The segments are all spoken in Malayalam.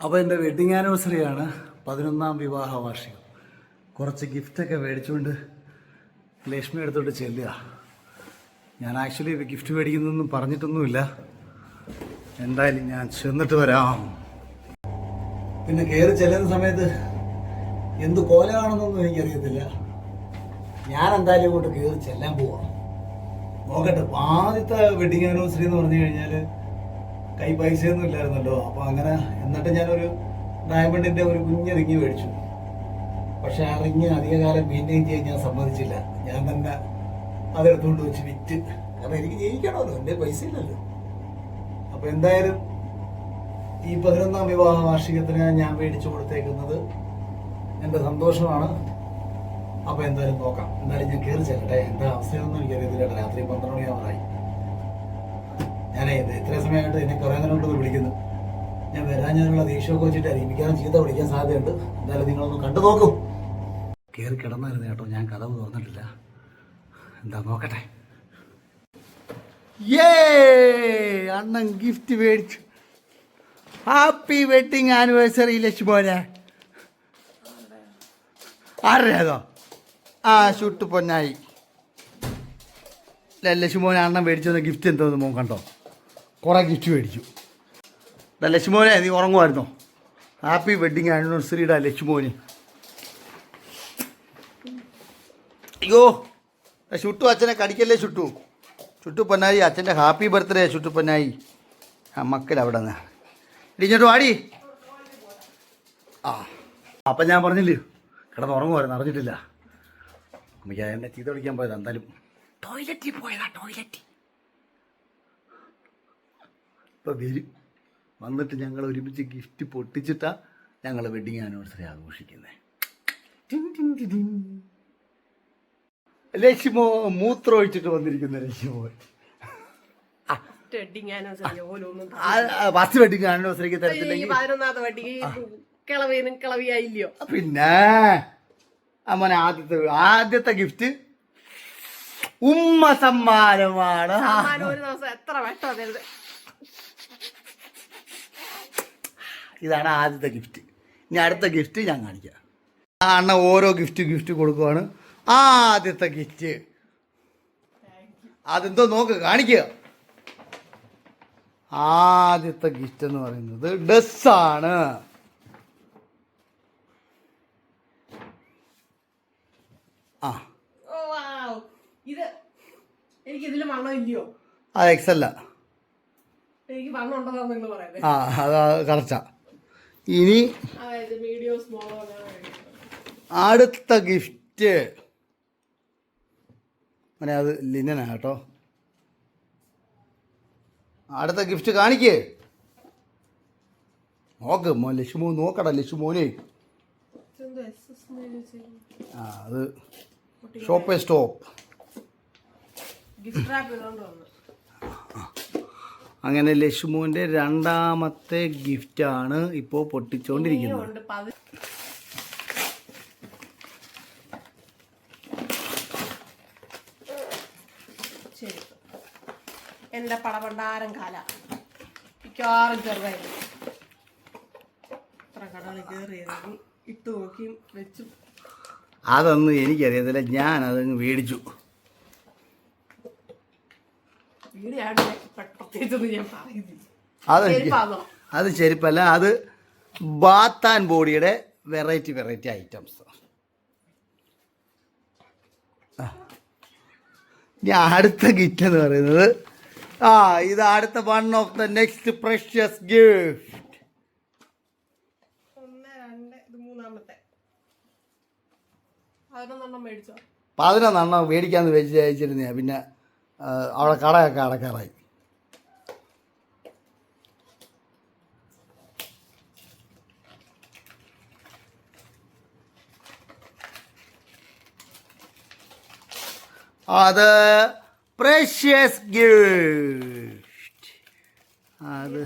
അപ്പോൾ എന്റെ വെഡ്ഡിങ് ആനിവേഴ്സറിയാണ് പതിനൊന്നാം വിവാഹ വാർഷികം. കുറച്ച് ഗിഫ്റ്റൊക്കെ മേടിച്ചുകൊണ്ട് ലക്ഷ്മി എടുത്തോട്ട് ചെല്ലുക. ഞാൻ ആക്ച്വലി ഗിഫ്റ്റ് മേടിക്കുന്നൊന്നും പറഞ്ഞിട്ടൊന്നുമില്ല. എന്തായാലും ഞാൻ ചെന്നിട്ട് വരാം. പിന്നെ കയറി ചെല്ലുന്ന സമയത്ത് എന്ത് കോലമാണെന്നൊന്നും എനിക്കറിയത്തില്ല. ഞാൻ എന്തായാലും ഇങ്ങോട്ട് കയറി ചെല്ലാൻ പോവാം. നോക്കട്ടെ ആദ്യത്തെ വെഡിങ് ആനിവേഴ്സറി എന്ന് പറഞ്ഞു കഴിഞ്ഞാൽ കൈ പൈസയൊന്നും ഇല്ലായിരുന്നല്ലോ. അപ്പോൾ അങ്ങനെ എന്നിട്ട് ഞാനൊരു ഡയമണ്ടിന്റെ ഒരു കുഞ്ഞ് റിങ് മേടിച്ചു. പക്ഷെ ആ റിങ് അധികകാലം മെയിന്റെയിൻ ചെയ്യാൻ ഞാൻ സമ്മതിച്ചില്ല. ഞാൻ തന്നെ അതെടുത്തുകൊണ്ട് വെച്ച് വിറ്റ്. കാരണം എനിക്ക് ജയിക്കണമല്ലോ എന്റെ പൈസ ഇല്ലല്ലോ. അപ്പോൾ എന്തായാലും ഈ പതിനൊന്നാം വിവാഹ വാർഷികത്തിന് ഞാൻ മേടിച്ചു കൊടുത്തേക്കുന്നത് എന്റെ സന്തോഷമാണ്. അപ്പോൾ എന്തായാലും നോക്കാം. എന്തായാലും ഞാൻ കയറി ചെല്ലട്ടെ. എന്താ അവസ്ഥയൊന്നും എനിക്കറിയത്തില്ല. രാത്രി പന്ത്രണ്ട് മണിയാവാറായി ഞാനേ എത്ര സമയമായിട്ട് എന്നെ കുറേ നേരം കൊണ്ടൊന്ന് വിളിക്കുന്നു. ഞാൻ വരാൻ ഞാനുള്ള ദേഷ്യമൊക്കെ വെച്ചിട്ട് മിക്കവാറും ചീത്ത വിളിക്കാൻ സാധ്യതയുണ്ട്. എന്തായാലും നിങ്ങളൊന്ന് കണ്ടു നോക്കൂ. കയറി കിടന്നായിരുന്നു കേട്ടോ ഞാൻ കഥവ് തുറന്നിട്ടില്ല. എന്താ നോക്കട്ടെ. അണ്ണൻ ഗിഫ്റ്റ് മേടിച്ചു. ഹാപ്പി വെഡിങ് ആനിവേഴ്സറി ലക്ഷ്മോനെ. ആരുടേതോ ആ ചുട്ടു പൊന്നായി. ലക്ഷ്മോനെ അണ്ണൻ മേടിച്ചു വന്ന ഗിഫ്റ്റ് എന്തോന്ന് മോൻ കണ്ടോ? കുറേ ഗിഫ്റ്റ് മേടിച്ചു ലക്ഷ്മോനെ നീ ഉറങ്ങുമായിരുന്നോ? Happy wedding ആനിവേഴ്സറിയുടെ ലക്ഷ്മോന്. അയ്യോ ഷുട്ടു ചുട്ടു അച്ഛനെ കടിക്കല്ലേ ചുട്ടു? ചുട്ടു പൊന്നായി അച്ഛന്റെ ഹാപ്പി ബർത്ത്ഡേ ചുട്ടു പൊന്നായി. ആ മക്കൾ അവിടെ നിന്ന്. ഇടിഞ്ഞോട്ട് വാടി. ആ അപ്പം ഞാൻ പറഞ്ഞില്ലേ കിടന്ന് ഉറങ്ങുമായിരുന്നു അറിഞ്ഞിട്ടില്ല. അമ്മയ്ക്ക് എന്നെ ചീത്ത വിളിക്കാൻ പോയതാണ് എന്തായാലും. ടോയ്ലറ്റിൽ പോയതാ ടോയ്ലറ്റ് ഇപ്പൊ വരും. വന്നിട്ട് ഞങ്ങൾ ഒരുമിച്ച് ഗിഫ്റ്റ് പൊട്ടിച്ചിട്ടാണ് ഞങ്ങൾ വെഡിങ് ആനിവേഴ്സറി ആഘോഷിക്കുന്നത് ലക്ഷ്മോ മൂത്രം ഒഴിച്ചിട്ട് വന്നിരിക്കുന്ന ലക്ഷ്മോ. ഫസ്റ്റ് വെഡിങ് ആനിവേഴ്സറിക്ക് തരത്തില്ലെങ്കിൽ പിന്നെ അമ്മനെ ആദ്യത്തെ ആദ്യത്തെ ഗിഫ്റ്റ് ഉമ്മ സമ്മാനമാണ്. സമ്മാനം ഒരു ദിവസം എത്ര വെട്ടോ ഇതാണ് ആദ്യത്തെ ഗിഫ്റ്റ് ഇനി അടുത്ത ഗിഫ്റ്റ് ഞാൻ കാണിക്കാം. ആ അണ്ണ ഓരോ ഗിഫ്റ്റ് ഗിഫ്റ്റ് കൊടുക്കുവാണ്. ആദ്യത്തെ ഗിഫ്റ്റ് അതെന്തോ നോക്ക് കാണിക്കുക ആദ്യത്തെ ഗിഫ്റ്റ് എന്ന് പറയുന്നത് ഡ്രസ്സാണ്. ആ. ഇത് എനിക്ക് ഇല്ലയോ? അത് എക്സല്ല എനിക്ക് നിങ്ങൾ പറയുന്നത് ആ അത് കറക്റ്റാ ഇനി അടുത്ത ഗിഫ്റ്റ് അങ്ങനെ അത് ലിനനാ കേട്ടോ. അടുത്ത ഗിഫ്റ്റ് കാണിക്കേ. നോക്ക് മോ ലക്ഷ്മോ നോക്കടാ ലക്ഷ്മോനെ. ആ അത് ഷോപ്പ് സ്റ്റോപ്പ് ഗിഫ്റ്റ് അങ്ങനെ ലക്ഷ്മുവിന്റെ രണ്ടാമത്തെ ഗിഫ്റ്റാണ് ഇപ്പോൾ പൊട്ടിച്ചുകൊണ്ടിരിക്കുന്നത് എന്റെ പടപണ്ടാരം കാല. മിക്കവാറും ചെറുതായിരുന്നു. ഇത്ര കടകൾ കയറി ഇറങ്ങി ഇട്ട് നോക്കിയും വെച്ചു. അതൊന്നും എനിക്കറിയത്തില്ല. ഞാനതങ്ങ് അതങ്ങ് മേടിച്ചു. പ്രത്യേകിച്ചൊന്നും ഞാൻ പറയുന്നില്ല. അത് ചെരുപ്പാണോ? അത് ചെരുപ്പല്ല അത് ബാത്ത് ആൻഡ് ബോഡിയുടെ വെറൈറ്റി വെറൈറ്റി ഐറ്റംസ് ഞാൻ അടുത്ത കിറ്റ് എന്ന് പറയുന്നത് ആ ഇത് അടുത്ത one of the next precious gift ഒന്ന് രണ്ട് ഇത് മൂന്നാമത്തെ. പതിനൊന്നെണ്ണം മേടിച്ചോ? പതിനൊന്നെണ്ണം മേടിക്കാന്ന് വെച്ച് അയച്ചിരുന്ന പിന്നെ അവിടെ കടയൊക്കെ അടക്കാറായി അത് പ്രഷ്യസ് ഗിഫ്റ്റ് അത്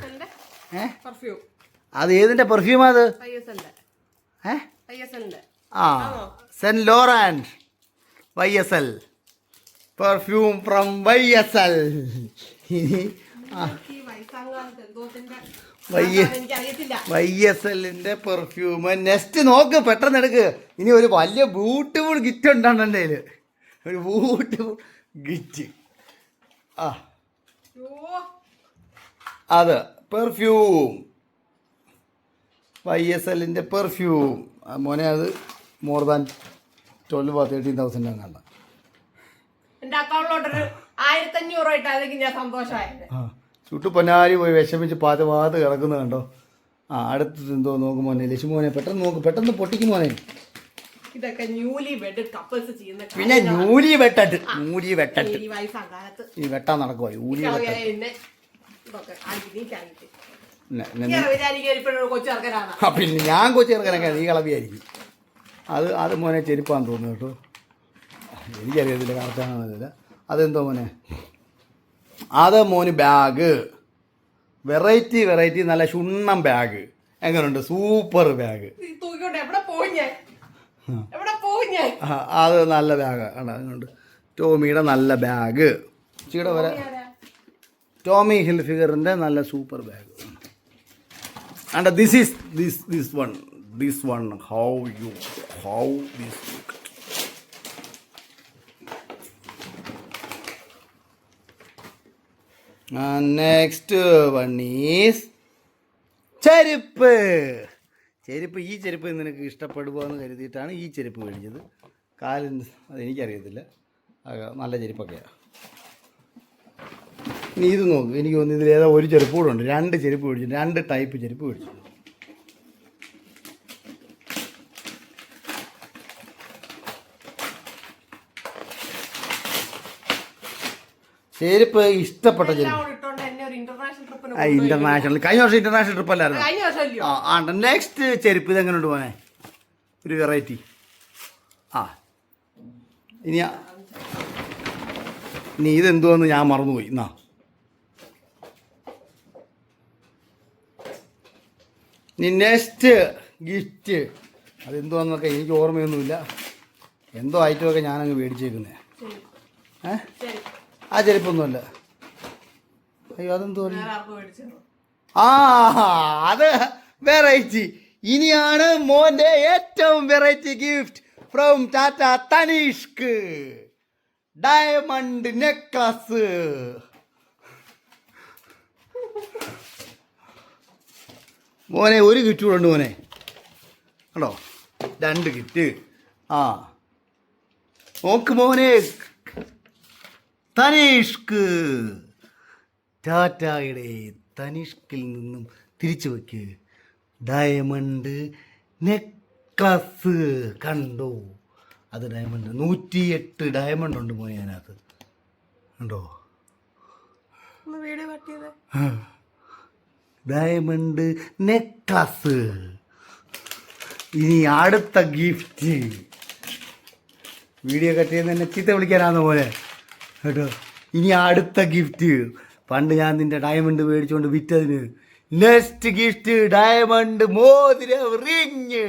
അത് ഏതിന്റെ പെർഫ്യൂം അത്? ആ Saint Laurent Y S L perfume from Y S L ഇനി വൈ എസ് എല്ലിന്റെ പെർഫ്യൂം നെക്സ്റ്റ് നോക്ക് പെട്ടെന്ന് എടുക്ക്. ഇനി ഒരു വലിയ ബ്യൂട്ടിഫുൾ ഗിറ്റ് ഉണ്ടാണ് എന്റെ കയ്യിൽ ഒരു ബ്യൂട്ടിഫുൾ ഗിറ്റ് ആ. അത് പെർഫ്യൂം വൈ എസ് എല്ലിന്റെ പെർഫ്യൂം മോനെ അത് more than twelve thirteen thousand അങ്ങാണ്ട എന്റെ അക്കൗണ്ടിലോട്ടൊരു ആയിരത്തി അഞ്ഞൂറ് ആയിട്ടായിരിക്കും ഞാൻ സന്തോഷമായത്. ആ ചുട്ടു പൊന്നാരി പോയി വിഷമിച്ച് പാത്ത് പാത്ത് കിടക്കുന്നത് കണ്ടോ? ആ അടുത്ത് എന്തോ നോക്ക് മോനെ ലക്ഷ്മി മോനെ പെട്ടെന്ന് നോക്ക് പെട്ടെന്ന് പൊട്ടിക്കും മോനെ. ഇതൊക്കെ ന്യൂലി വെഡ് കപ്പിൾസ് ചെയ്യുന്ന പിന്നെ ന്യൂലി വെട്ടട്ട് ഞൂലി വെട്ടട്ട് ഈ വയസ്സാം കാലത്ത് ഈ വെട്ടാൻ നടക്കുവാ ഊലി വെട്ടട്ട് കളവിയായ എന്നെ ഇതൊക്കെ കാണിക്കും നീ കാണിക്കും നെ- നെ- ഞാൻ വിചാരിക്കും ഇപ്പോഴൊരു കൊച്ചു ചെറുക്കനാണ്. ആ, പിന്നെ ഞാൻ കൊച്ചു ചെറുക്കനൊക്കെ നീ കളവിയായിരിക്കും അത് അത് മോനെ ചെരുപ്പാന്ന് തോന്നുന്നു കേട്ടോ. എനിക്കറിയത്തില്ല കറക്റ്റാണെന്നില്ല അതെന്തോ മോനെ? അത് മോന് ബാഗ് വെറൈറ്റി വെറൈറ്റി നല്ല ചുണ്ണം ബാഗ് എങ്ങനെയുണ്ട് സൂപ്പർ ബാഗ് അത് നല്ല ബാഗ് അതുകൊണ്ട് ടോമിയുടെ നല്ല ബാഗ് ചീടെ വരെ ടോമി ഹിൽ ഫിഗറിന്റെ നല്ല super bag and this is this this one this one how you how this next one is ചെരുപ്പ്. ചെരുപ്പ് ഈ ചെരുപ്പ് നിനക്ക് ഇഷ്ടപ്പെടുമോ എന്ന് കരുതിയിട്ടാണ് ഈ ചെരുപ്പ് മേടിച്ചത്. കാലിന് അതെനിക്കറിയത്തില്ല. നല്ല ചെരുപ്പൊക്കെയാണ് നീ ഇത് നോക്ക്. എനിക്ക് തോന്നുന്നു ഇതിലേതാ ഒരു ചെരുപ്പ് കൂടെ ഉണ്ട്. രണ്ട് ചെരുപ്പ് മേടിച്ചു. രണ്ട് ടൈപ്പ് ചെരുപ്പ് മേടിച്ചു. ചെരുപ്പ് ഇഷ്ടപ്പെട്ട ചെരുപ്പ് ഇന്റർനാഷണൽ കഴിഞ്ഞ വർഷം ഇന്റർനാഷണൽ ട്രിപ്പ് അല്ലായിരുന്നു? ആ ഉണ്ട്. നെക്സ്റ്റ് ചെരുപ്പ് ഇതെങ്ങനെയുണ്ട് പോനെ ഒരു വെറൈറ്റി ആ. ഇനി ഇനി ഇതെന്തുവെന്ന് ഞാൻ മറന്നുപോയി. എന്നാ ഇനി നെക്സ്റ്റ് ഗിഫ്റ്റ് അതെന്തുവാന്നൊക്കെ എനിക്ക് ഓർമ്മയൊന്നുമില്ല. എന്തോ ഐറ്റമൊക്കെ ഞാനങ്ങ് മേടിച്ചേക്കുന്നേ. ഏഹ് ആ ചെരുപ്പൊന്നുമല്ല. അയ്യോ അതെന്തോ ആ അത് വെറൈറ്റി. ഇനിയാണ് മോന്റെ ഏറ്റവും variety gift from Tata Tanishq diamond necklace. മോനെ ഒരു ഗിഫ്റ്റ് കൂടെ ഉണ്ട് മോനെ. കണ്ടോ? രണ്ട് ഗിഫ്റ്റ്. ആ. നോക്ക് മോനെ. തനീഷ്ക്. ടാറ്റായുടെ തനിഷ്കിൽ നിന്നും തിരിച്ചു വയ്ക്ക് ഡയമണ്ട് നെക്ലസ് കണ്ടോ? അത് ഡയമണ്ട്. നൂറ്റിയെട്ട് ഡയമണ്ട് ഉണ്ട് മോനെ അതിനകത്ത്. ചെയ്തേ. Diamond necklace. ഇനി അടുത്ത ഗിഫ്റ്റ്. വീഡിയോ കട്ട് ചെയ്യുന്ന എന്നെ ചീത്ത വിളിക്കാനാന്ന് പോലെ കേട്ടോ? ഇനി അടുത്ത ഗിഫ്റ്റ് പണ്ട് ഞാൻ നിന്റെ ഡയമണ്ട് മേടിച്ചുകൊണ്ട് വിറ്റതിന്. നെക്സ്റ്റ് ഗിഫ്റ്റ് ഡയമണ്ട് മോതിര റിങ്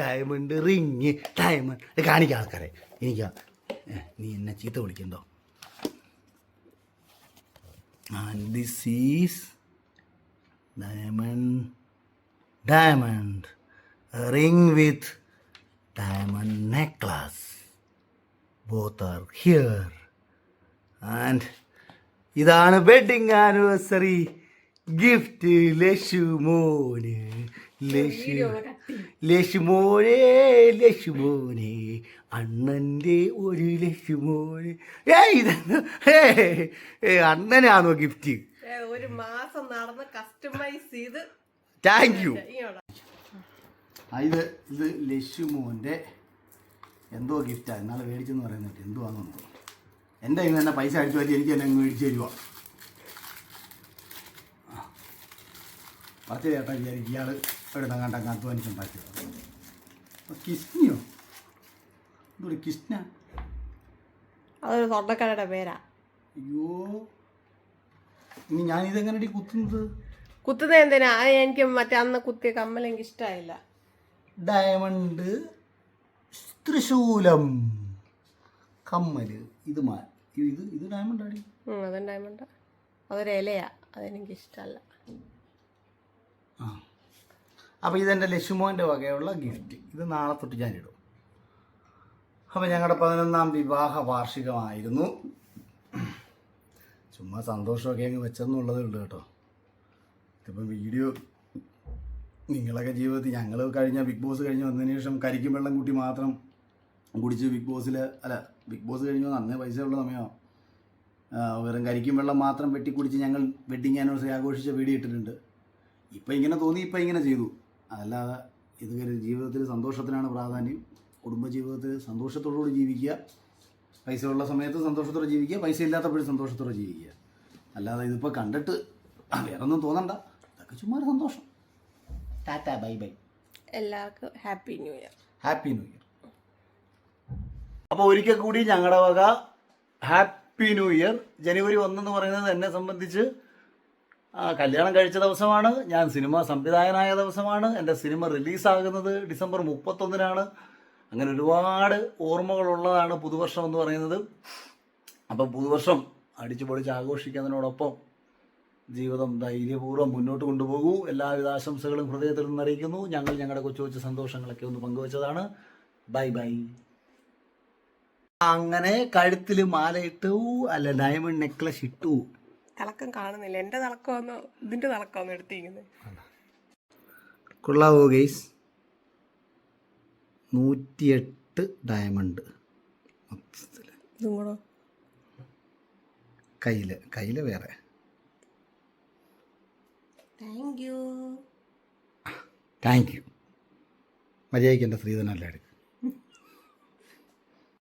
ഡയമണ്ട് റിങ് ഡയമണ്ട് കാണിക്ക ആൾക്കാരെ. എനിക്ക് നീ എന്നെ ചീത്ത വിളിക്കണ്ടോ and this is diamond diamond ring with diamond necklace both are here and ഇതാണ് വെഡിങ് ആനിവേഴ്സറി ഗിഫ്റ്റ് ലശുമോന് ലശു ലഷു ഒന്ന് കട്ടി ലശുമോനെ ലശുമോനെ അണ്ണന്റെ ഒരു ലശുമോനെ ഏ ഇതെന്ന് ഏ അണ്ണനാണോ ഗിഫ്റ്റ് ഒരു മാസം നടന്ന് കസ്റ്റമൈസ് ചെയ്ത് താങ്ക് യു. ഇത് ഇത് ലശുമോന്റെ എന്തോ ഗിഫ്റ്റാണ് എന്നാലും മേടിച്ചെന്ന് പറയുന്നുണ്ട് എന്തുവാണെന്നോ എന്റെ കയ്യിൽ നിന്ന് തന്നെ പൈസ അടിച്ചു പറ്റി എനിക്ക് തന്നെ അങ്ങ് മേടിച്ച് തരുവ. പത്ത് ചേട്ടാ വിചാരിക്കും ഇയാൾ എവിടെ കണ്ടങ്ങ് അധ്വാനിച്ചുണ്ടാക്കിയത് കിസ്നിയോ എന്തോ കിസ്ന അതൊരു സ്വർണക്കടയുടെ പേരാ. അയ്യോ. ഇനി ഞാൻ ഇതെങ്ങനെ കുത്തുന്നത്? കുത്തുന്നത് എന്തിനാ? എനിക്ക് മറ്റേ അന്ന് കുത്തിയ കമ്മൽ എനിക്ക് ഇഷ്ടമായില്ല ഡയമണ്ട് തൃശൂലം. കമ്മൽ. ഇത് മാ ഇത് ഇത് ഡയമണ്ട് അടി അതും ഡയമണ്ട് അതൊരു ഇലയാ. അതെനിക്ക് ഇഷ്ടമല്ല ആ. അപ്പോൾ ഇതെന്റെ ലക്ഷ്മോന്റെ വകയുള്ള ഗിഫ്റ്റ് ഇത് നാളെ തൊട്ട് ഇടും അപ്പോൾ ഞങ്ങളുടെ പതിനൊന്നാം വിവാഹ വാർഷികമായിരുന്നു. ചുമ്മാ സന്തോഷമൊക്കെ അങ്ങ് വെച്ചെന്നുള്ളതേ ഉള്ളൂ കേട്ടോ. ഇതിപ്പം വീഡിയോ നിങ്ങളൊക്കെ ജീവിതത്തിൽ ഞങ്ങൾ കഴിഞ്ഞ ബിഗ് ബോസ് കഴിഞ്ഞ് വന്നതിന് ശേഷം കരിക്കും വെള്ളം കൂട്ടി മാത്രം കുടിച്ച് ബിഗ് ബോസിൽ അല്ല ബിഗ് ബോസ് കഴിഞ്ഞ് വന്ന് അന്നേ പൈസ ഉള്ള സമയമാണ് വെറും കരിക്കും വെള്ളം മാത്രം വെട്ടി കുടിച്ച് ഞങ്ങൾ വെഡിങ് ആനിവേഴ്സറി ആഘോഷിച്ച വീഡിയോ ഇട്ടിട്ടുണ്ട്. ഇപ്പം ഇങ്ങനെ തോന്നി ഇപ്പം ഇങ്ങനെ ചെയ്തു. അതല്ലാതെ ഇത് ജീവിതത്തിൽ സന്തോഷത്തിനാണ് പ്രാധാന്യം. കുടുംബജീവിതത്തിൽ സന്തോഷത്തോടുകൂടി ജീവിക്കുക. പൈസ ഉള്ള സമയത്ത് സന്തോഷത്തോടെ ജീവിക്കുക. പൈസ ഇല്ലാത്തപ്പോഴും സന്തോഷത്തോടെ ജീവിക്കുക. അല്ലാതെ ഇതിപ്പോൾ കണ്ടിട്ട് വേറൊന്നും തോന്നണ്ട. ഇതൊക്കെ ചുമ്മാ സന്തോഷം. Tata bye bye. എല്ലാവർക്കും happy new year. Happy new year. അപ്പോൾ ഒരിക്കൽ കൂടി ഞങ്ങളുടെ വക ഹാപ്പി ന്യൂ ഇയർ. ജനുവരി ഒന്നെന്ന് പറയുന്നത് എന്നെ സംബന്ധിച്ച് കല്യാണം കഴിച്ച ദിവസമാണ്. ഞാൻ സിനിമ സംവിധായകനായ ദിവസമാണ്. എന്റെ സിനിമ റിലീസാകുന്നത് ഡിസംബർ മുപ്പത്തൊന്നിനാണ്. അങ്ങനെ ഒരുപാട് ഓർമ്മകളുള്ളതാണ് പുതുവർഷം എന്ന് പറയുന്നത്. അപ്പം പുതുവർഷം അടിച്ചു പൊളിച്ച് ആഘോഷിക്കുന്നതിനോടൊപ്പം ജീവിതം ധൈര്യപൂർവം മുന്നോട്ട് കൊണ്ടുപോകൂ. എല്ലാവിധ ആശംസകളും ഹൃദയത്തിൽ നിന്ന് അറിയിക്കുന്നു. ഞങ്ങൾ ഞങ്ങളുടെ കൊച്ചു കൊച്ചു സന്തോഷങ്ങളൊക്കെ ഒന്ന് പങ്കുവച്ചതാണ്. Bye bye. അങ്ങനെ കഴുത്തിൽ മാലയിട്ടു അല്ല ഡയമണ്ട് നെക്ലസ് ഇട്ടു. തിളക്കം കാണുന്നില്ല. എന്റെ തിളക്കമാണോ ഇതിന്റെ തിളക്കമാണോ എടുത്തിരിക്കുന്നത്? കൊള്ളാവോ ഗെയ്സ് നൂറ്റിയെട്ട് ഡയമണ്ട് മൊത്തത്തിൽ കയ്യിൽ കയ്യിൽ കയ്യിൽ കയ്യിൽ വേറെ. Thank you. Thank you. മര്യാദയ്ക്ക് എന്റെ സ്ത്രീധനമല്ലേ